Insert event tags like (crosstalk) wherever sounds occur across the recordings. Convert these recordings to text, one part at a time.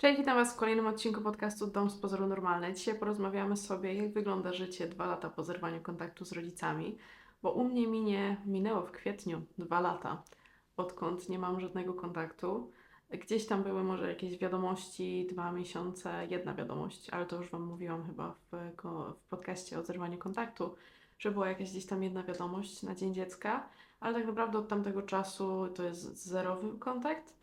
Cześć, witam Was w kolejnym odcinku podcastu Dom z pozoru normalny. Dzisiaj porozmawiamy sobie, jak wygląda życie dwa lata po zerwaniu kontaktu z rodzicami, bo u mnie minie, minęło w kwietniu dwa lata, odkąd nie mam żadnego kontaktu. Gdzieś tam były może jakieś wiadomości, dwa miesiące, jedna wiadomość, ale to już Wam mówiłam chyba w, w podcaście o zerwaniu kontaktu, że była jakaś gdzieś tam jedna wiadomość na Dzień Dziecka, ale tak naprawdę od tamtego czasu to jest zerowy kontakt.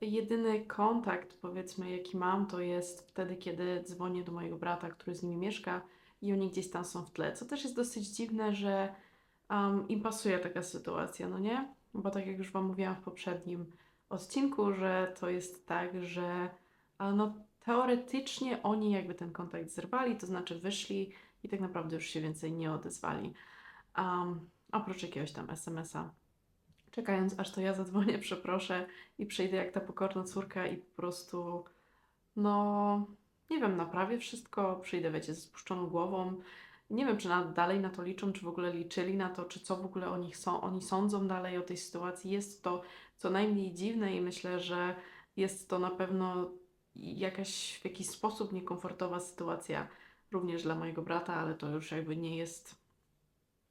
Jedyny kontakt, powiedzmy, jaki mam, to jest wtedy, kiedy dzwonię do mojego brata, który z nimi mieszka i oni gdzieś tam są w tle. Co też jest dosyć dziwne, że um, im pasuje taka sytuacja, no nie? Bo tak jak już Wam mówiłam w poprzednim odcinku, że to jest tak, że no, teoretycznie oni jakby ten kontakt zerwali, to znaczy wyszli i tak naprawdę już się więcej nie odezwali. Um, oprócz jakiegoś tam SMS-a czekając aż to ja zadzwonię, (laughs) przeproszę i przyjdę jak ta pokorna córka i po prostu, no, nie wiem, naprawię wszystko, przyjdę, wiecie, ze spuszczoną głową. Nie wiem, czy dalej na to liczą, czy w ogóle liczyli na to, czy co w ogóle o nich są, oni sądzą dalej o tej sytuacji. Jest to co najmniej dziwne i myślę, że jest to na pewno jakaś w jakiś sposób niekomfortowa sytuacja również dla mojego brata, ale to już jakby nie jest.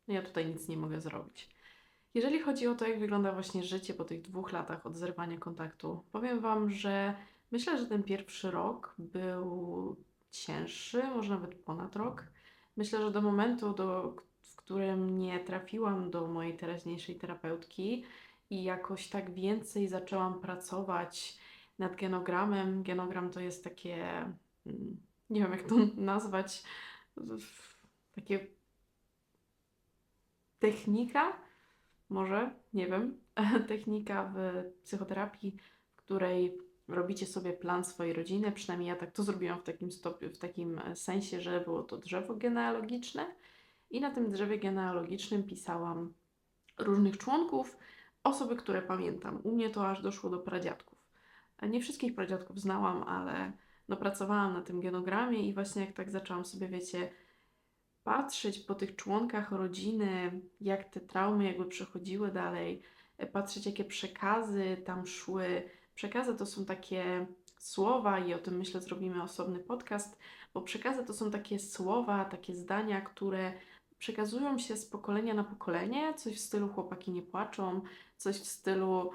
no Ja tutaj nic nie mogę zrobić. Jeżeli chodzi o to, jak wygląda właśnie życie po tych dwóch latach od zerwania kontaktu, powiem Wam, że myślę, że ten pierwszy rok był cięższy, może nawet ponad rok. Myślę, że do momentu, do, w którym nie trafiłam do mojej teraźniejszej terapeutki i jakoś tak więcej zaczęłam pracować nad genogramem. Genogram to jest takie, mm, nie wiem jak to (laughs) nazwać, takie technika, może, nie wiem, (laughs) technika w psychoterapii, w której robicie sobie plan swojej rodziny. Przynajmniej ja tak to zrobiłam w takim, stopniu, w takim sensie, że było to drzewo genealogiczne i na tym drzewie genealogicznym pisałam różnych członków, osoby, które pamiętam. U mnie to aż doszło do pradziadków. Nie wszystkich pradziadków znałam, ale no pracowałam na tym genogramie i właśnie jak tak zaczęłam sobie, wiecie, patrzeć po tych członkach rodziny, jak te traumy jakby przechodziły dalej, e, patrzeć jakie przekazy tam szły. Przekazy to są takie słowa i o tym myślę zrobimy osobny podcast, bo przekazy to są takie słowa, takie zdania, które przekazują się z pokolenia na pokolenie, coś w stylu chłopaki nie płaczą, coś w stylu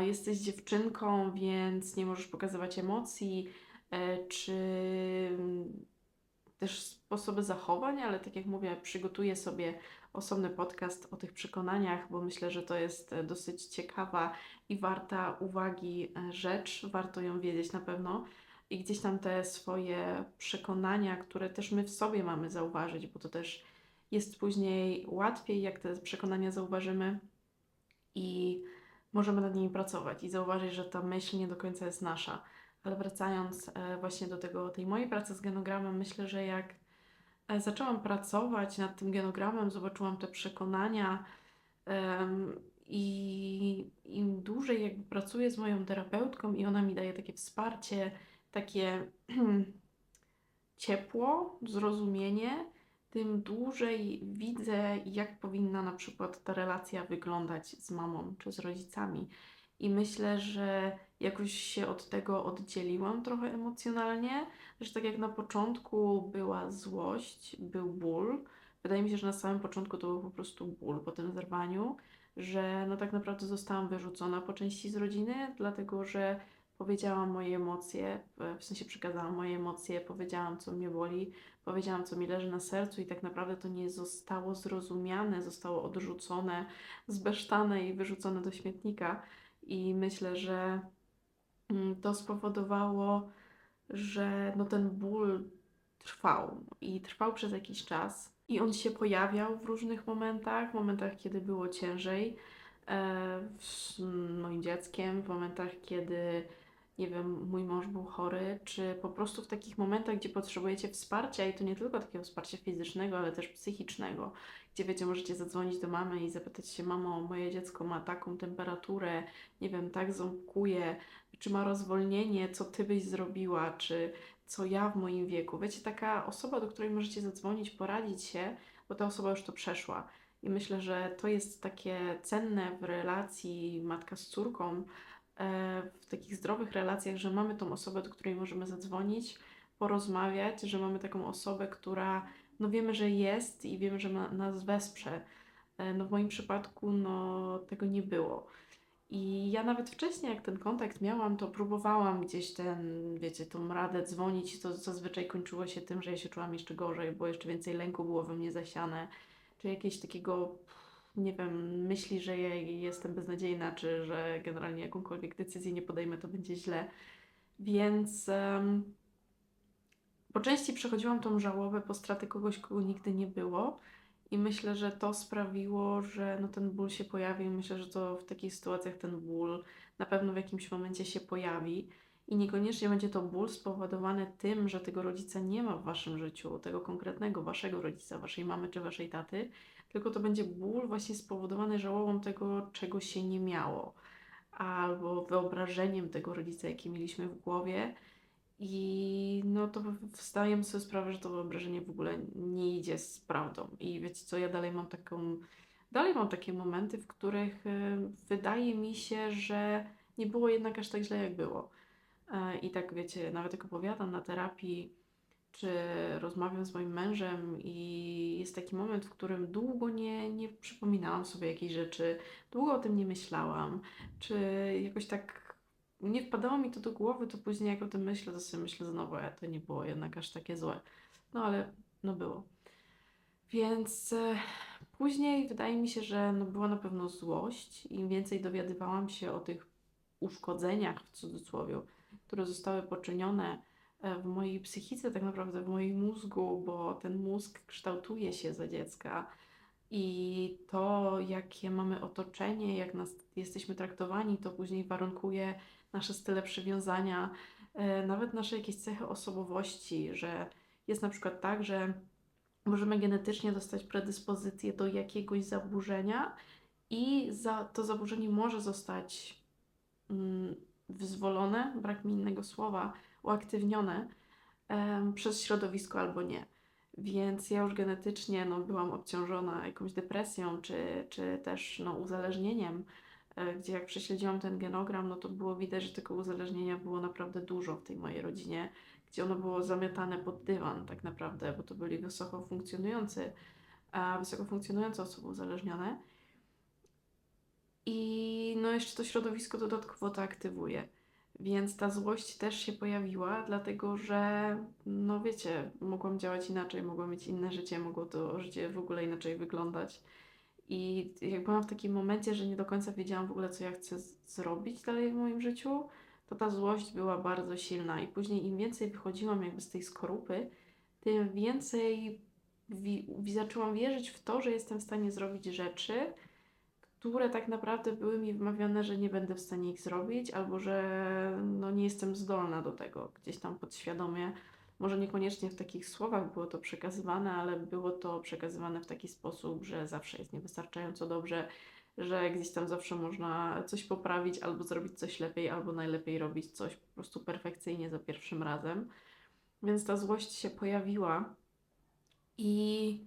jesteś dziewczynką, więc nie możesz pokazywać emocji, e, czy też sposoby zachowań, ale tak jak mówię, przygotuję sobie osobny podcast o tych przekonaniach, bo myślę, że to jest e, dosyć ciekawa i warta uwagi e, rzecz, warto ją wiedzieć na pewno. I gdzieś tam te swoje przekonania, które też my w sobie mamy zauważyć, bo to też jest później łatwiej, jak te przekonania zauważymy i możemy nad nimi pracować i zauważyć, że ta myśl nie do końca jest nasza ale wracając e, właśnie do tego, tej mojej pracy z genogramem, myślę, że jak e, zaczęłam pracować nad tym genogramem, zobaczyłam te przekonania i im dłużej jakby pracuję z moją terapeutką i ona mi daje takie wsparcie, takie (clears throat) ciepło, zrozumienie, tym dłużej widzę, jak powinna na przykład ta relacja wyglądać z mamą czy z rodzicami. I myślę, że jakoś się od tego oddzieliłam trochę emocjonalnie, że tak jak na początku była złość, był ból, wydaje mi się, że na samym początku to był po prostu ból po tym zerwaniu, że no tak naprawdę zostałam wyrzucona po części z rodziny, dlatego że powiedziałam moje emocje, w sensie przekazałam moje emocje, powiedziałam co mnie boli, powiedziałam co mi leży na sercu i tak naprawdę to nie zostało zrozumiane, zostało odrzucone, zbesztane i wyrzucone do śmietnika. I myślę, że mm, to spowodowało, że no ten ból trwał i trwał przez jakiś czas. I on się pojawiał w różnych momentach, w momentach, kiedy było ciężej e, z moim dzieckiem, w momentach, kiedy nie wiem, mój mąż był chory, czy po prostu w takich momentach, gdzie potrzebujecie wsparcia i to nie tylko takiego wsparcia fizycznego, ale też psychicznego, gdzie wiecie, możecie zadzwonić do mamy i zapytać się, mamo, moje dziecko ma taką temperaturę, nie wiem, tak ząbkuje, czy ma rozwolnienie, co ty byś zrobiła, czy co ja w moim wieku. Wiecie, taka osoba, do której możecie zadzwonić, poradzić się, bo ta osoba już to przeszła. I myślę, że to jest takie cenne w relacji matka z córką, e, w takich zdrowych relacjach, że mamy tą osobę, do której możemy zadzwonić, porozmawiać, że mamy taką osobę, która no wiemy, że jest i wiemy, że ma, nas wesprze. E, No w moim przypadku no tego nie było. I ja nawet wcześniej, jak ten kontakt miałam, to próbowałam gdzieś ten, wiecie, tą radę dzwonić i to zazwyczaj kończyło się tym, że ja się czułam jeszcze gorzej, bo jeszcze więcej lęku było we mnie zasiane, czy jakieś takiego, nie wiem, myśli, że ja jestem beznadziejna, czy że generalnie jakąkolwiek decyzję nie podejmę, to będzie źle. Więc em, po części przechodziłam tą żałobę po straty kogoś, kogo nigdy nie było. I myślę, że to sprawiło, że no ten ból się pojawił. Myślę, że to w takich sytuacjach ten ból na pewno w jakimś momencie się pojawi. I niekoniecznie będzie to ból spowodowany tym, że tego rodzica nie ma w waszym życiu, tego konkretnego waszego rodzica, waszej mamy czy waszej taty, tylko to będzie ból właśnie spowodowany żałobą tego, czego się nie miało, albo wyobrażeniem tego rodzica, jaki mieliśmy w głowie. I no to zdajemy sobie sprawę, że to wyobrażenie w ogóle nie idzie z prawdą. I wiecie co, ja dalej mam taką, dalej mam takie momenty, w których e, wydaje mi się, że nie było jednak aż tak źle, jak było. E, I tak wiecie, nawet jak opowiadam na terapii, czy rozmawiam z moim mężem i jest taki moment, w którym długo nie, nie przypominałam sobie jakiejś rzeczy, długo o tym nie myślałam, czy jakoś tak nie wpadało mi to do głowy, to później jak o tym myślę, to sobie myślę znowu, e, to nie było jednak aż takie złe. No ale no było. Więc e, później wydaje mi się, że no, była na pewno złość. Im więcej dowiadywałam się o tych uszkodzeniach w cudzysłowie, które zostały poczynione e, w mojej psychice, tak naprawdę w moim mózgu, bo ten mózg kształtuje się za dziecka i to, jakie mamy otoczenie, jak nas jesteśmy traktowani, to później warunkuje nasze style przywiązania, e, nawet nasze jakieś cechy osobowości, że jest na przykład tak, że możemy genetycznie dostać predyspozycję do jakiegoś zaburzenia i za, to zaburzenie może zostać mm, wyzwolone, brak mi innego słowa, uaktywnione przez środowisko albo nie. Więc ja już genetycznie no, byłam obciążona jakąś depresją, czy, czy też no, uzależnieniem, gdzie jak prześledziłam ten genogram, no to było widać, że tego uzależnienia było naprawdę dużo w tej mojej rodzinie, gdzie ono było zamiatane pod dywan tak naprawdę, bo to byli wysoko funkcjonujący, a wysoko funkcjonujące osoby uzależnione. I no jeszcze to środowisko dodatkowo to aktywuje. Więc ta złość też się pojawiła, dlatego że, no wiecie, mogłam działać inaczej, mogłam mieć inne życie, mogło to życie w ogóle inaczej wyglądać. I jak byłam w takim momencie, że nie do końca wiedziałam w ogóle, co ja chcę zrobić dalej w moim życiu, to ta złość była bardzo silna. I później im więcej wychodziłam jakby z tej skorupy, tym więcej wi- zaczęłam wierzyć w to, że jestem w stanie zrobić rzeczy, które tak naprawdę były mi wmawiane, że nie będę w stanie ich zrobić, albo że no, nie jestem zdolna do tego. Gdzieś tam podświadomie, może niekoniecznie w takich słowach było to przekazywane, ale było to przekazywane w taki sposób, że zawsze jest niewystarczająco dobrze, że gdzieś tam zawsze można coś poprawić, albo zrobić coś lepiej, albo najlepiej robić coś po prostu perfekcyjnie za pierwszym razem. Więc ta złość się pojawiła i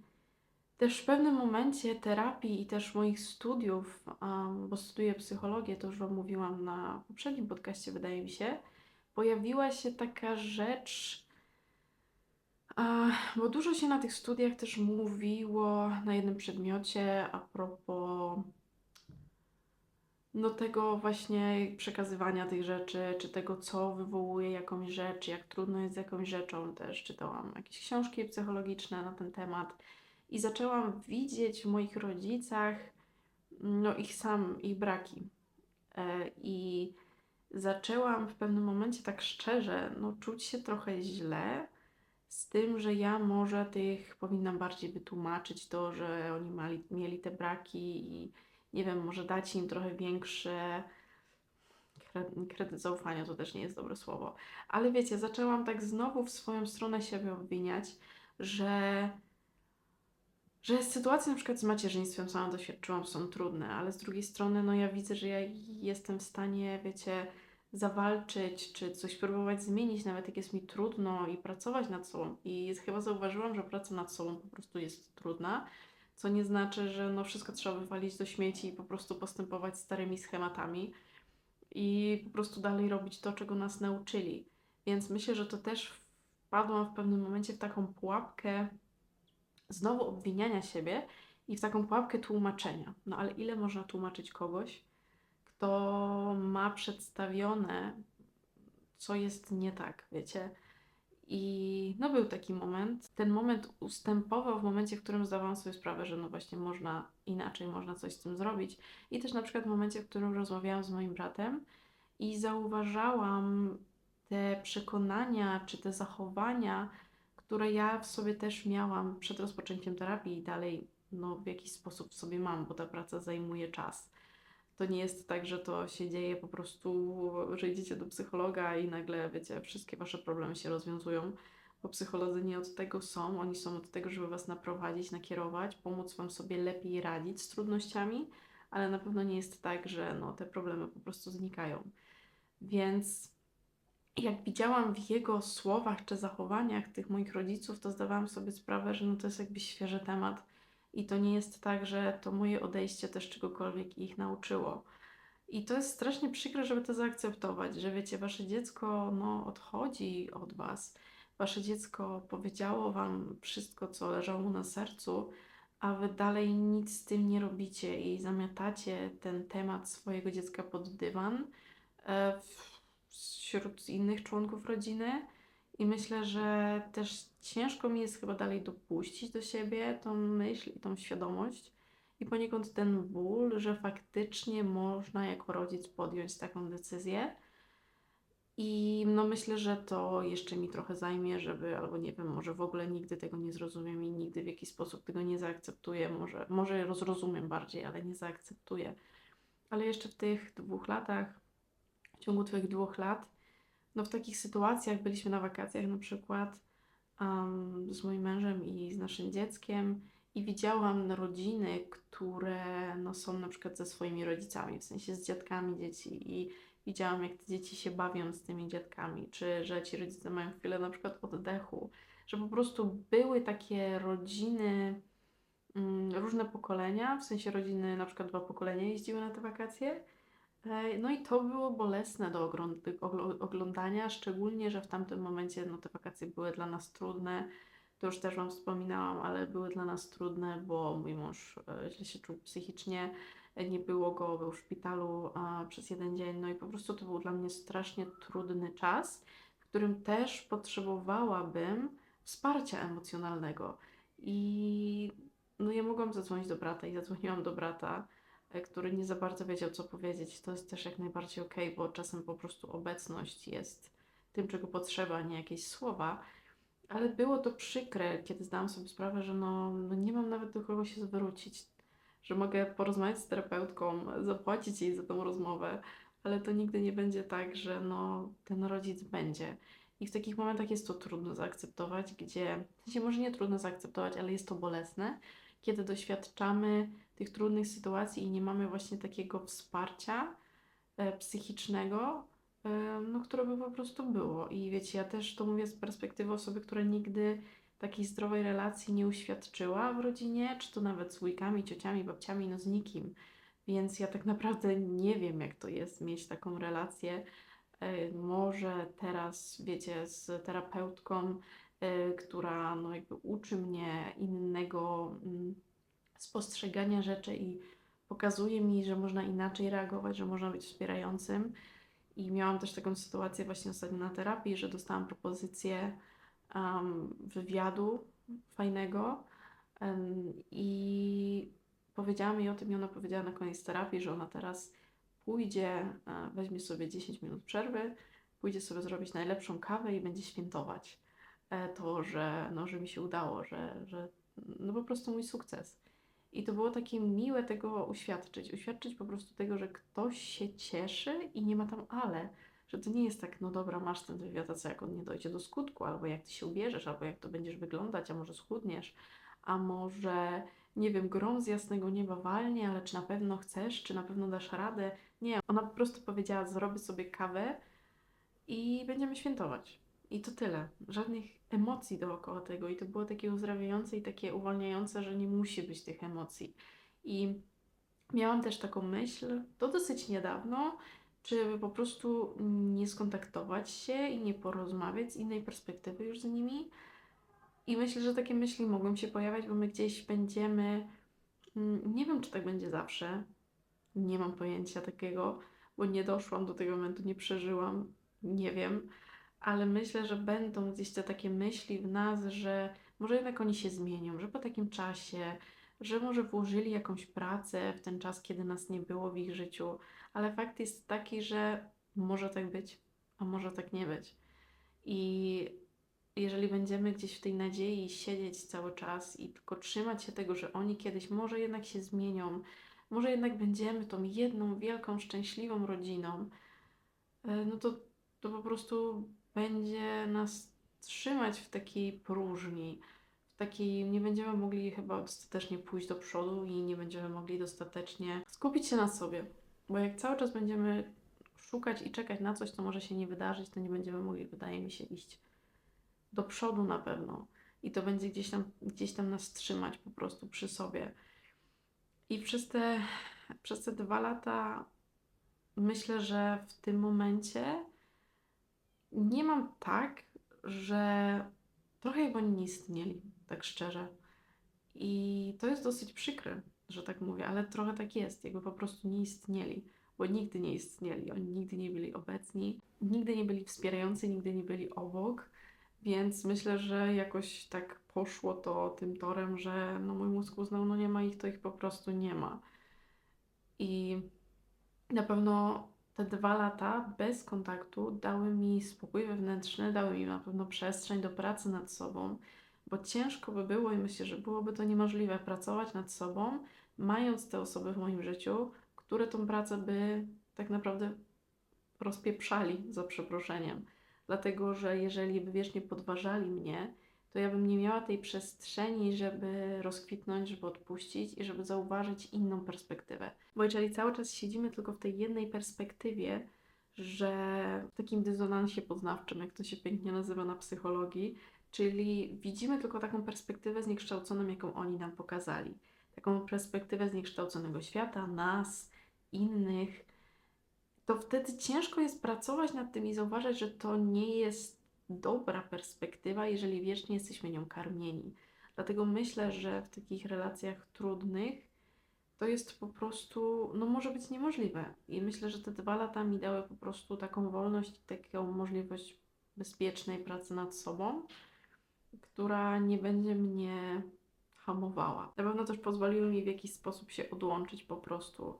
też w pewnym momencie terapii i też moich studiów, um, bo studiuję psychologię, to już Wam mówiłam na poprzednim podcaście, wydaje mi się, pojawiła się taka rzecz, bo dużo się na tych studiach też mówiło na jednym przedmiocie a propos no tego właśnie przekazywania tych rzeczy, czy tego, co wywołuje jakąś rzecz, jak trudno jest z jakąś rzeczą. Też czytałam jakieś książki psychologiczne na ten temat i zaczęłam widzieć w moich rodzicach no ich sam, ich braki. E, I zaczęłam w pewnym momencie tak szczerze, no czuć się trochę źle z tym, że ja może tych powinnam bardziej wytłumaczyć to, że oni mali, mieli te braki i nie wiem, może dać im trochę większe kre- kredyt zaufania, to też nie jest dobre słowo. Ale wiecie, zaczęłam tak znowu w swoją stronę siebie obwiniać, że że sytuacje na przykład z macierzyństwem sama doświadczyłam, są trudne, ale z drugiej strony, no ja widzę, że ja jestem w stanie, wiecie, zawalczyć, czy coś próbować zmienić, nawet jak jest mi trudno i pracować nad sobą. I chyba zauważyłam, że praca nad sobą po prostu jest trudna, co nie znaczy, że no wszystko trzeba wywalić do śmieci i po prostu postępować starymi schematami. i po prostu dalej robić to, czego nas nauczyli. Więc myślę, że to też wpadłam w pewnym momencie w taką pułapkę znowu obwiniania siebie i w taką pułapkę tłumaczenia. No ale ile można tłumaczyć kogoś, kto ma przedstawione, co jest nie tak, wiecie? I no był taki moment. Ten moment ustępował w momencie, w którym zdawałam sobie sprawę, że no właśnie można inaczej, można coś z tym zrobić. I też na przykład w momencie, w którym rozmawiałam z moim bratem i zauważałam te przekonania czy te zachowania, które ja w sobie też miałam przed rozpoczęciem terapii i dalej no, w jakiś sposób w sobie mam, bo ta praca zajmuje czas. To nie jest tak, że to się dzieje po prostu, że idziecie do psychologa i nagle, wiecie, wszystkie wasze problemy się rozwiązują, bo psycholodzy nie od tego są, oni są od tego, żeby was naprowadzić, nakierować, pomóc wam sobie lepiej radzić z trudnościami, ale na pewno nie jest tak, że no, te problemy po prostu znikają. Więc jak widziałam w jego słowach czy zachowaniach tych moich rodziców, to zdawałam sobie sprawę, że no to jest jakby świeży temat i to nie jest tak, że to moje odejście też czegokolwiek ich nauczyło. I to jest strasznie przykre, żeby to zaakceptować, że wiecie, wasze dziecko no, odchodzi od was. Wasze dziecko powiedziało wam wszystko, co leżało mu na sercu, a wy dalej nic z tym nie robicie i zamiatacie ten temat swojego dziecka pod dywan e, wśród innych członków rodziny. I myślę, że też ciężko mi jest chyba dalej dopuścić do siebie tą myśl i tą świadomość i poniekąd ten ból, że faktycznie można jako rodzic podjąć taką decyzję. I no myślę, że to jeszcze mi trochę zajmie, żeby, albo nie wiem, może w ogóle nigdy tego nie zrozumiem i nigdy w jakiś sposób tego nie zaakceptuję. Może, może rozrozumiem bardziej, ale nie zaakceptuję. Ale jeszcze w tych dwóch latach, w ciągu tych dwóch lat, no w takich sytuacjach byliśmy na wakacjach na przykład um, z moim mężem i z naszym dzieckiem i widziałam rodziny, które no, są na przykład ze swoimi rodzicami, w sensie z dziadkami dzieci i widziałam, jak te dzieci się bawią z tymi dziadkami, czy że ci rodzice mają chwilę na przykład oddechu, że po prostu były takie rodziny, mm, różne pokolenia, w sensie rodziny, na przykład dwa pokolenia jeździły na te wakacje. No i to było bolesne do oglądania, szczególnie, że w tamtym momencie no, te wakacje były dla nas trudne. To już też Wam wspominałam, ale były dla nas trudne, bo mój mąż e, źle się czuł psychicznie, e, nie było go, był w szpitalu przez jeden dzień, no i po prostu to był dla mnie strasznie trudny czas, w którym też potrzebowałabym wsparcia emocjonalnego. I no ja mogłam zadzwonić do brata i zadzwoniłam do brata, który nie za bardzo wiedział, co powiedzieć. To jest też jak najbardziej ok, bo czasem po prostu obecność jest tym, czego potrzeba, nie jakieś słowa. Ale było to przykre, kiedy zdałam sobie sprawę, że no, no nie mam nawet do kogo się zwrócić, że mogę porozmawiać z terapeutką, zapłacić jej za tą rozmowę, ale to nigdy nie będzie tak, że no, ten rodzic będzie. I w takich momentach jest to trudno zaakceptować, gdzie, w sensie może nie trudno zaakceptować, ale jest to bolesne, kiedy doświadczamy tych trudnych sytuacji i nie mamy właśnie takiego wsparcia e, psychicznego, no, które by po prostu było. I wiecie, ja też to mówię z perspektywy osoby, która nigdy takiej zdrowej relacji nie uświadczyła w rodzinie, czy to nawet z wujkami, ciociami, babciami, no z nikim. Więc ja tak naprawdę nie wiem, jak to jest mieć taką relację. E, może teraz, wiecie, z terapeutką, e, która no jakby uczy mnie innego mm, spostrzegania rzeczy i pokazuje mi, że można inaczej reagować, że można być wspierającym. I miałam też taką sytuację właśnie ostatnio na terapii, że dostałam propozycję um, wywiadu fajnego um, i powiedziałam jej o tym i ona powiedziała na koniec terapii, że ona teraz pójdzie, e, weźmie sobie 10 minut przerwy, pójdzie sobie zrobić najlepszą kawę i będzie świętować e, to, że, no, że mi się udało, że, że no po prostu mój sukces. I to było takie miłe tego uświadczyć. Uświadczyć po prostu tego, że ktoś się cieszy i nie ma tam ale. Że to nie jest tak, no dobra, masz ten wywiad, a co jak on nie dojdzie do skutku, albo jak ty się ubierzesz, albo jak to będziesz wyglądać, a może schudniesz, a może, nie wiem, grom z jasnego nieba walnie, ale czy na pewno chcesz, czy na pewno dasz radę. Nie, ona po prostu powiedziała, zrobię sobie kawę i będziemy świętować. I to tyle. Żadnych emocji dookoła tego. I to było takie uzdrawiające i takie uwalniające, że nie musi być tych emocji. I miałam też taką myśl, to dosyć niedawno, czy po prostu nie skontaktować się i nie porozmawiać z innej perspektywy już z nimi. I myślę, że takie myśli mogą się pojawiać, bo my gdzieś będziemy. mm, Nie wiem, czy tak będzie zawsze. Nie mam pojęcia takiego, bo nie doszłam do tego momentu, nie przeżyłam, nie wiem, ale myślę, że będą gdzieś te takie myśli w nas, że może jednak oni się zmienią, że po takim czasie, że może włożyli jakąś pracę w ten czas, kiedy nas nie było w ich życiu, ale fakt jest taki, że może tak być, a może tak nie być. I jeżeli będziemy gdzieś w tej nadziei siedzieć cały czas i tylko trzymać się tego, że oni kiedyś może jednak się zmienią, może jednak będziemy tą jedną wielką, szczęśliwą rodziną, e, no to, to po prostu będzie nas trzymać w takiej próżni, w takiej nie będziemy mogli chyba dostatecznie pójść do przodu i nie będziemy mogli dostatecznie skupić się na sobie. Bo jak cały czas będziemy szukać i czekać na coś, co może się nie wydarzyć, to nie będziemy mogli, wydaje mi się, iść do przodu na pewno. I to będzie gdzieś tam, gdzieś tam nas trzymać po prostu przy sobie. I przez te, przez te dwa lata myślę, że w tym momencie nie mam tak, że trochę jakby oni nie istnieli, tak szczerze. I to jest dosyć przykre, że tak mówię, ale trochę tak jest, jakby po prostu nie istnieli, bo nigdy nie istnieli, oni nigdy nie byli obecni, nigdy nie byli wspierający, nigdy nie byli obok, więc myślę, że jakoś tak poszło to tym torem, że no mój mózg uznał, no nie ma ich, to ich po prostu nie ma. I na pewno te dwa lata bez kontaktu dały mi spokój wewnętrzny, dały mi na pewno przestrzeń do pracy nad sobą, bo ciężko by było i myślę, że byłoby to niemożliwe pracować nad sobą, mając te osoby w moim życiu, które tą pracę by tak naprawdę rozpieprzali, za przeproszeniem. Dlatego, że jeżeli by wiecznie podważali mnie, to ja bym nie miała tej przestrzeni, żeby rozkwitnąć, żeby odpuścić i żeby zauważyć inną perspektywę. Bo jeżeli cały czas siedzimy tylko w tej jednej perspektywie, że w takim dysonansie poznawczym, jak to się pięknie nazywa na psychologii, czyli widzimy tylko taką perspektywę zniekształconą, jaką oni nam pokazali. Taką perspektywę zniekształconego świata, nas, innych, to wtedy ciężko jest pracować nad tym i zauważać, że to nie jest dobra perspektywa, jeżeli wiecznie jesteśmy nią karmieni. Dlatego myślę, że w takich relacjach trudnych to jest po prostu, no może być niemożliwe. I myślę, że te dwa lata mi dały po prostu taką wolność taką możliwość bezpiecznej pracy nad sobą, która nie będzie mnie hamowała. Na pewno też pozwoliły mi w jakiś sposób się odłączyć po prostu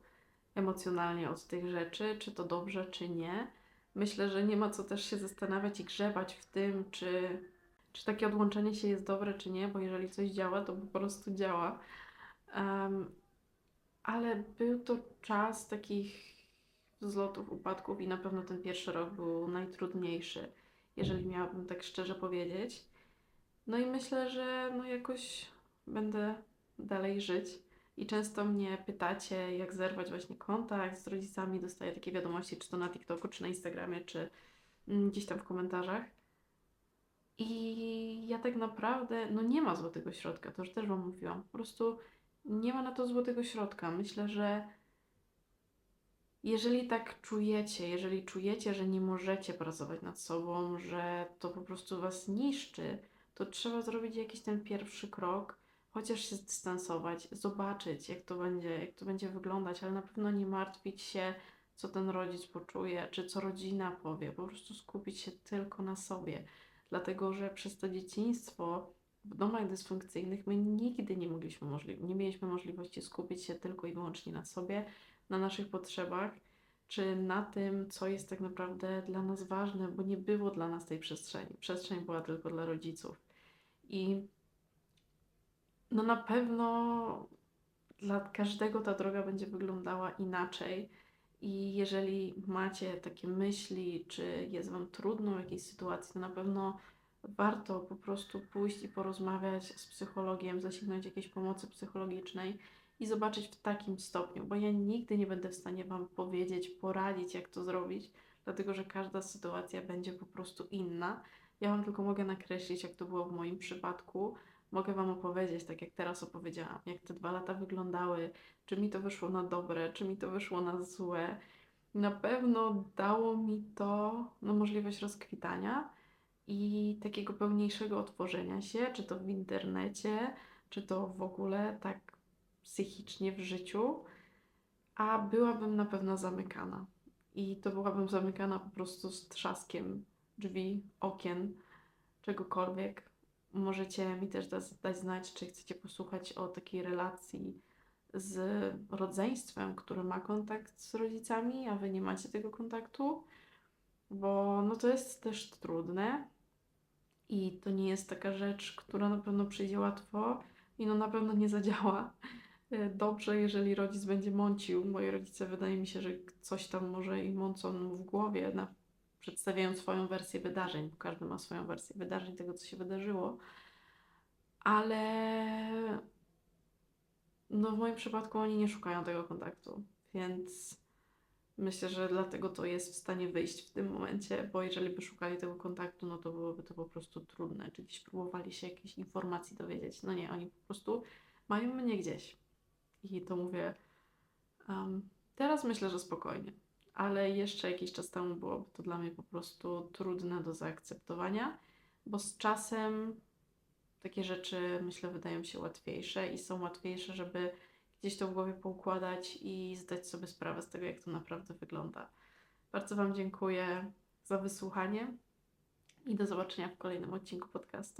emocjonalnie od tych rzeczy, czy to dobrze, czy nie. Myślę, że nie ma co też się zastanawiać i grzebać w tym, czy, czy takie odłączenie się jest dobre, czy nie, bo jeżeli coś działa, to po prostu działa. Um, ale był to czas takich wzlotów, upadków i na pewno ten pierwszy rok był najtrudniejszy, jeżeli miałabym tak szczerze powiedzieć. No i myślę, że no jakoś będę dalej żyć. I często mnie pytacie, jak zerwać właśnie kontakt z rodzicami. Dostaję takie wiadomości, czy to na TikToku, czy na Instagramie, czy mm, gdzieś tam w komentarzach. I ja tak naprawdę, no nie ma złotego środka, to już też Wam mówiłam. Po prostu nie ma na to złotego środka. Myślę, że jeżeli tak czujecie, jeżeli czujecie, że nie możecie pracować nad sobą, że to po prostu Was niszczy, to trzeba zrobić jakiś ten pierwszy krok chociaż się zdystansować, zobaczyć, jak to będzie, jak to będzie wyglądać, ale na pewno nie martwić się, co ten rodzic poczuje, czy co rodzina powie, po prostu skupić się tylko na sobie. Dlatego, że przez to dzieciństwo w domach dysfunkcyjnych my nigdy nie mogliśmy możli- nie mieliśmy możliwości skupić się tylko i wyłącznie na sobie, na naszych potrzebach, czy na tym, co jest tak naprawdę dla nas ważne, bo nie było dla nas tej przestrzeni. Przestrzeń była tylko dla rodziców. I no na pewno dla każdego ta droga będzie wyglądała inaczej. I jeżeli macie takie myśli, czy jest Wam trudno w jakiejś sytuacji, to na pewno warto po prostu pójść i porozmawiać z psychologiem, zasięgnąć jakiejś pomocy psychologicznej i zobaczyć w takim stopniu, bo ja nigdy nie będę w stanie Wam powiedzieć, poradzić, jak to zrobić, dlatego że każda sytuacja będzie po prostu inna. Ja Wam tylko mogę nakreślić, jak to było w moim przypadku, mogę Wam opowiedzieć, tak jak teraz opowiedziałam, jak te dwa lata wyglądały, czy mi to wyszło na dobre, czy mi to wyszło na złe. Na pewno dało mi to no, możliwość rozkwitania i takiego pełniejszego otworzenia się, czy to w internecie, czy to w ogóle tak psychicznie w życiu, a byłabym na pewno zamykana. I to byłabym zamykana po prostu z trzaskiem drzwi, okien, czegokolwiek. Możecie mi też da- dać znać, czy chcecie posłuchać o takiej relacji z rodzeństwem, które ma kontakt z rodzicami, a wy nie macie tego kontaktu, bo no to jest też trudne i to nie jest taka rzecz, która na pewno przyjdzie łatwo i no na pewno nie zadziała (laughs) dobrze, jeżeli rodzic będzie mącił. Moi rodzice wydaje mi się, że coś tam może i mącą w głowie, na, przedstawiają swoją wersję wydarzeń, bo każdy ma swoją wersję wydarzeń, tego co się wydarzyło, ale no w moim przypadku oni nie szukają tego kontaktu, więc myślę, że dlatego to jest w stanie wyjść w tym momencie, bo jeżeli by szukali tego kontaktu, no to byłoby to po prostu trudne, czy gdzieś próbowali się jakiejś informacji dowiedzieć. No nie, oni po prostu mają mnie gdzieś. I to mówię, em, teraz myślę, że spokojnie, ale jeszcze jakiś czas temu byłoby to dla mnie po prostu trudne do zaakceptowania, bo z czasem takie rzeczy, myślę, wydają się łatwiejsze i są łatwiejsze, żeby gdzieś to w głowie poukładać i zdać sobie sprawę z tego, jak to naprawdę wygląda. Bardzo Wam dziękuję za wysłuchanie i do zobaczenia w kolejnym odcinku podcastu.